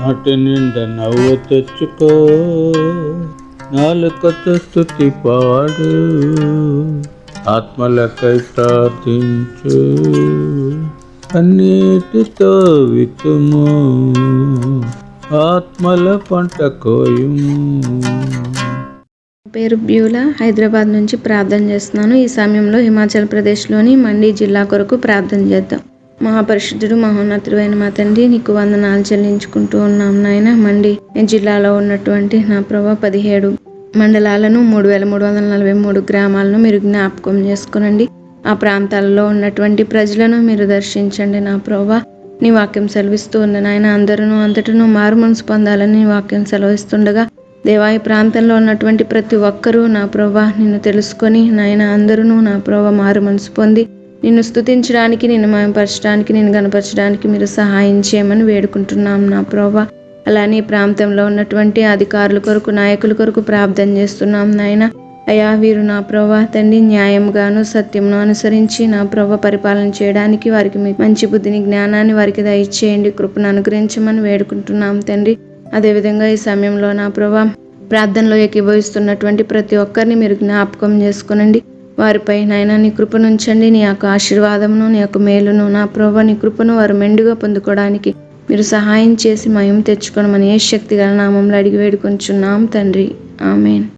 నాటి నిండా నవ్వు తెచ్చుకో. నాలుకతో స్థుతి పాడు. ఆత్మలకై ప్రార్థించు. అన్నిటితో వితుము ఆత్మల పంట కోయుము. పేరు బ్యూలా హైదరాబాద్ నుంచి ప్రార్థన చేస్తున్నాను. ఈ సమయంలో హిమాచల్ ప్రదేశ్లోని మండి జిల్లా కొరకు ప్రార్థన చేద్దాం. మహాపరిశుద్ధుడు మహోన్నతుడు అయిన మా తండ్రి నీకు వందనాలు చెల్లించుకుంటూ ఉన్నాం నాయన. మండి జిల్లాలో ఉన్నటువంటి నా ప్రభా పదిహేడు మండలాలను మూడు వేల మూడు వందల నలభై మూడు గ్రామాలను మీరు జ్ఞాపకం చేసుకునండి. ఆ ప్రాంతాలలో ఉన్నటువంటి ప్రజలను మీరు దర్శించండి నా ప్రభా. నీ వాక్యం సెలవిస్తూ ఉంది నాయన. అందరూ అంతటను మారు మనసు పొందాలని నీ వాక్యం సెలవిస్తుండగా దేవా ఈ ప్రాంతంలో ఉన్నటువంటి ప్రతి ఒక్కరూ నా ప్రభా నిన్ను తెలుసుకొని నాయన అందరూ నా ప్రభా మారు మనసు పొంది నిన్ను స్తుతించడానికి నిన్ను మయంపరచడానికి నిన్ను గనపరచడానికి మీరు సహాయం చేయమని వేడుకుంటున్నాం నా ప్రభా అలానే ప్రాంతంలో ఉన్నటువంటి అధికారుల కొరకు నాయకుల కొరకు ప్రార్థన చేస్తున్నాం నాయన. అయా వీరు నా ప్రభా తండ్రి న్యాయంగాను సత్యంను అనుసరించి నా ప్రభ పరిపాలన చేయడానికి వారికి మంచి బుద్ధిని జ్ఞానాన్ని వారికి దయచేయండి కృపను అనుగ్రహించమని వేడుకుంటున్నాం తండ్రి. అదేవిధంగా ఈ సమయంలో నా ప్రభా ప్రార్థనలో ఏకీభవిస్తున్నటువంటి ప్రతి ఒక్కరిని మీరు జ్ఞాపకం చేసుకునండి. వారిపై నాయన నీ కృపనుంచండి నీ యొక్క ఆశీర్వాదమును నీ యొక్క మేలును నా ప్రభు నీ కృపను వారు మెండుగా పొందుకోవడానికి మీరు సహాయం చేసి మయం తెచ్చుకోవడం ఏ శక్తి గల నామంలో అడిగి వేడుకొంచున్నాం తండ్రి. ఆమెన్.